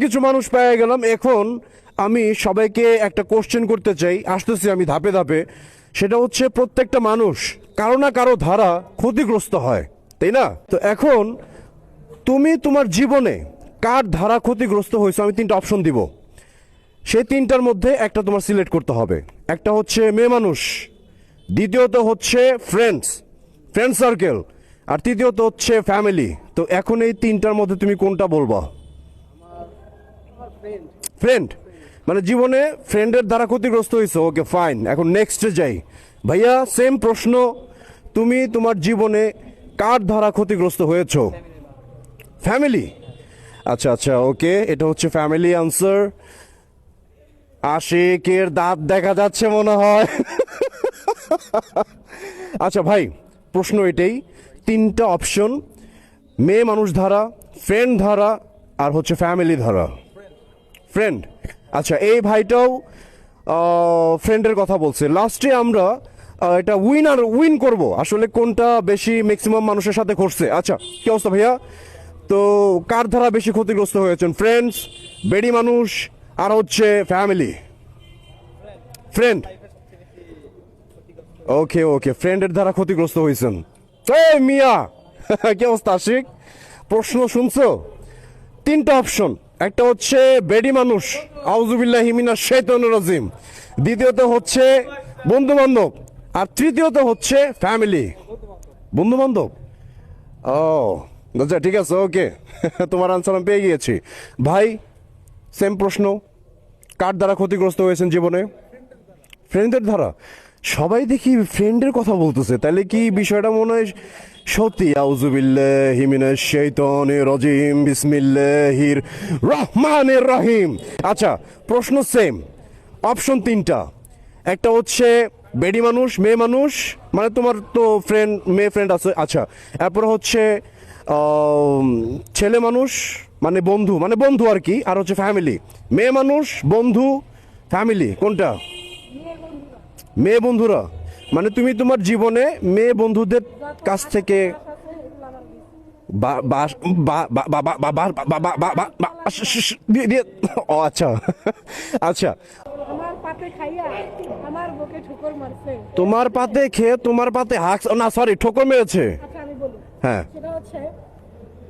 কিছু মানুষ গেলাম। এখন আমি সবাইকে একটা কোশ্চেন করতে চাই। আসতেছি আমি ধাপে ধাপে। সেটা হচ্ছে প্রত্যেকটা মানুষ কারও না কারও ধারা ক্ষতিগ্রস্ত হয়, তাই না? তো এখন তুমি তোমার জীবনে কার ধারা ক্ষতিগ্রস্ত হয়েছে? আমি তিনটা অপশন দিব। সেই তিনটার মধ্যে একটা তোমার সিলেক্ট করতে হবে। একটা হচ্ছে মেয়ে মানুষ। দ্বিতীয়ত হচ্ছে ফ্রেন্ডস ফ্রেন্ড সার্কেল আর তৃতীয়ত হচ্ছে ফ্যামিলি তো এখন এই তিনটার মধ্যে তুমি কোনটা বলবা? ফ্রেন্ড মানে জীবনে ফ্রেন্ডের দ্বারা ক্ষতিগ্রস্ত হয়েছে ওকে ফাইন এখন নেক্সটে যাই। ভাইয়া সেম প্রশ্ন। তুমি তোমার জীবনে কার দ্বারা ক্ষতিগ্রস্ত হয়েছো? ফ্যামিলি আচ্ছা আচ্ছা ওকে এটা হচ্ছে ফ্যামিলি আনসার আশিকের দাঁত দেখা যাচ্ছে মনে হয়। আচ্ছা ভাই, প্রশ্ন এটাই। তিনটা অপশন মেয়ে মানুষ ধারা ফ্রেন্ড ধারা, আর হচ্ছে ফ্যামিলি ধারা। ফ্রেন্ড আচ্ছা এই ভাইটাও ফ্রেন্ডের কথা বলছে। লাস্টে আমরা এটা উইন আর উইন করব। আসলে কোনটা বেশি ম্যাক্সিমাম মানুষের সাথে ঘটছে? আচ্ছা কি অবস্থা ভাইয়া? তো কার ধারা বেশি ক্ষতিগ্রস্ত হয়েছেন? ফ্রেন্ডস বেডি মানুষ আর হচ্ছে ফ্যামিলি ফ্রেন্ড ওকে ওকে ফ্রেন্ডের দ্বারা ক্ষতিগ্রস্ত হয়েছেন মিয়া! কি অবস্থা, আশিক? প্রশ্ন শুনছো? তিনটা অপশন একটা হচ্ছে বেডি মানুষ। আউজুবিল্লাহ হিমিনা শেতনুর রাজিম। দ্বিতীয়ত হচ্ছে বন্ধু বান্ধব আর তৃতীয়ত হচ্ছে ফ্যামিলি বন্ধু বান্ধব ও আচ্ছা ঠিক আছে ওকে তোমার আনসার আমি পেয়ে গিয়েছি। ভাই সেম প্রশ্ন, কার দ্বারা ক্ষতিগ্রস্ত হয়েছেন জীবনে? ফ্রেন্ডদের ধারা সবাই দেখি ফ্রেন্ডের কথা বলতেছে তাহলে কি বিষয়টা মনে হয় সত্যি? আউজুবিল্লাহি মিনাশ শাইতানির রাজিম, বিসমিল্লাহির রহমানির রহিম। আচ্ছা প্রশ্ন সেম অপশন তিনটা। একটা হচ্ছে বেডি মানুষ, মেয়ে মানুষ মানে তোমার তো ফ্রেন্ড মেয়ে ফ্রেন্ড আছে। আচ্ছা এরপর হচ্ছে ছেলে মানুষ মানে বন্ধু মানে বন্ধু আর কি আর হচ্ছে ফ্যামিলি মেয়ে মানুষ বন্ধু ফ্যামিলি কোনটা মেয়ে বন্ধুরা মানে তুমি তোমার জীবনে মেয়ে বন্ধুদের কাছ থেকে আচ্ছা আচ্ছা তোমার পাতে খেয়ে তোমার পাতে হাক না সরি ঠোকর মেরেছে হ্যাঁ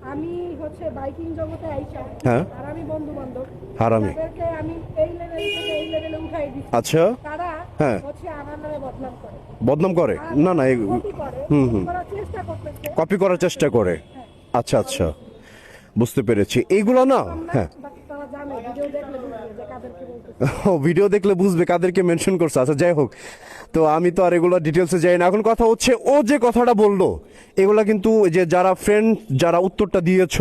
আমি হচ্ছে বাইকিং জগতে আইসা। হ্যাঁ। আর আমি বন্ধু বান্ধব হারামি। তাদেরকে আমি এই লেভেল থেকে এই লেভেলে উঠাই দিই আচ্ছা। তারা হ্যাঁ। হচ্ছে আমার নামে বদনাম করে। বদনাম করে? না না হুম, হুম। চেষ্টা করতেছে। কপি করার চেষ্টা করে? আচ্ছা আচ্ছা। বুঝতে পেরেছি। এইগুলো না? হ্যাঁ বাট তারা জানে ভিডিও দেখলে বুঝবে যে কাদেরকে বলতেছে ও ভিডিও দেখলে বুঝবে কাদেরকে মেনশন করছে। আচ্ছা যাই হোক। তো আমি তো আর এগুলো ডিটেলসে যাই না। এখন কথা হচ্ছে, ও যে কথাটা বলল, এগুলা কিন্তু যে যারা ফ্রেন্ড যারা উত্তরটা দিয়েছ,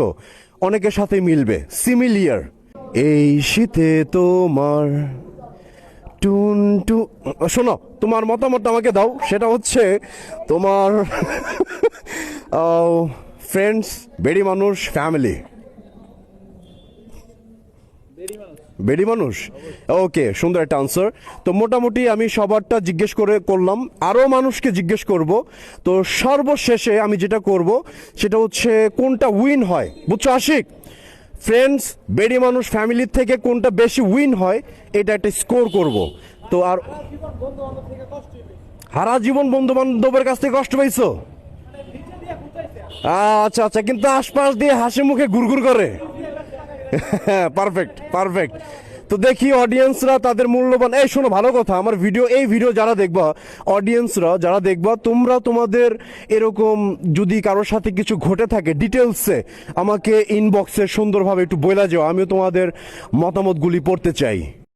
অনেকের সাথে মিলবে। সিমিলিয়ার এই শীতে তোমার টুন টু, শোনো, তোমার মতামত আমাকে দাও। সেটা হচ্ছে, তোমার ফ্রেন্ডস বেড়ি মানুষ ফ্যামিলি বেডি মানুষ? ওকে, সুন্দর একটা আনসার তো মোটামুটি আমি সবারটা জিজ্ঞেস করে করলাম। আরও মানুষকে জিজ্ঞেস করব। তো সর্বশেষে আমি যেটা করব, সেটা হচ্ছে কোনটা উইন হয়? বুঝছ আশিক? ফ্রেন্ডস বেডি মানুষ ফ্যামিলির থেকে কোনটা বেশি উইন হয়, এটা একটা স্কোর করব। তো আর হারা জীবন বন্ধু বান্ধবের কাছ থেকে কষ্ট পাইছো? আচ্ছা আচ্ছা কিন্তু আশপাশ দিয়ে হাসি মুখে গুড়গুড় করে। পারফেক্ট পারফেক্ট তো দেখি অডিয়েন্সরা তাদের মূল্যবান এই শোনো, ভালো কথা, আমার ভিডিও এই ভিডিও যারা দেখবা অডিয়েন্সরা যারা দেখবা, তোমরা তোমাদের এরকম যদি কারোর সাথে কিছু ঘটে থাকে ডিটেলসে আমাকে ইনবক্সে সুন্দরভাবে একটু বলে যাও, আমিও তোমাদের মতামতগুলি পড়তে চাই।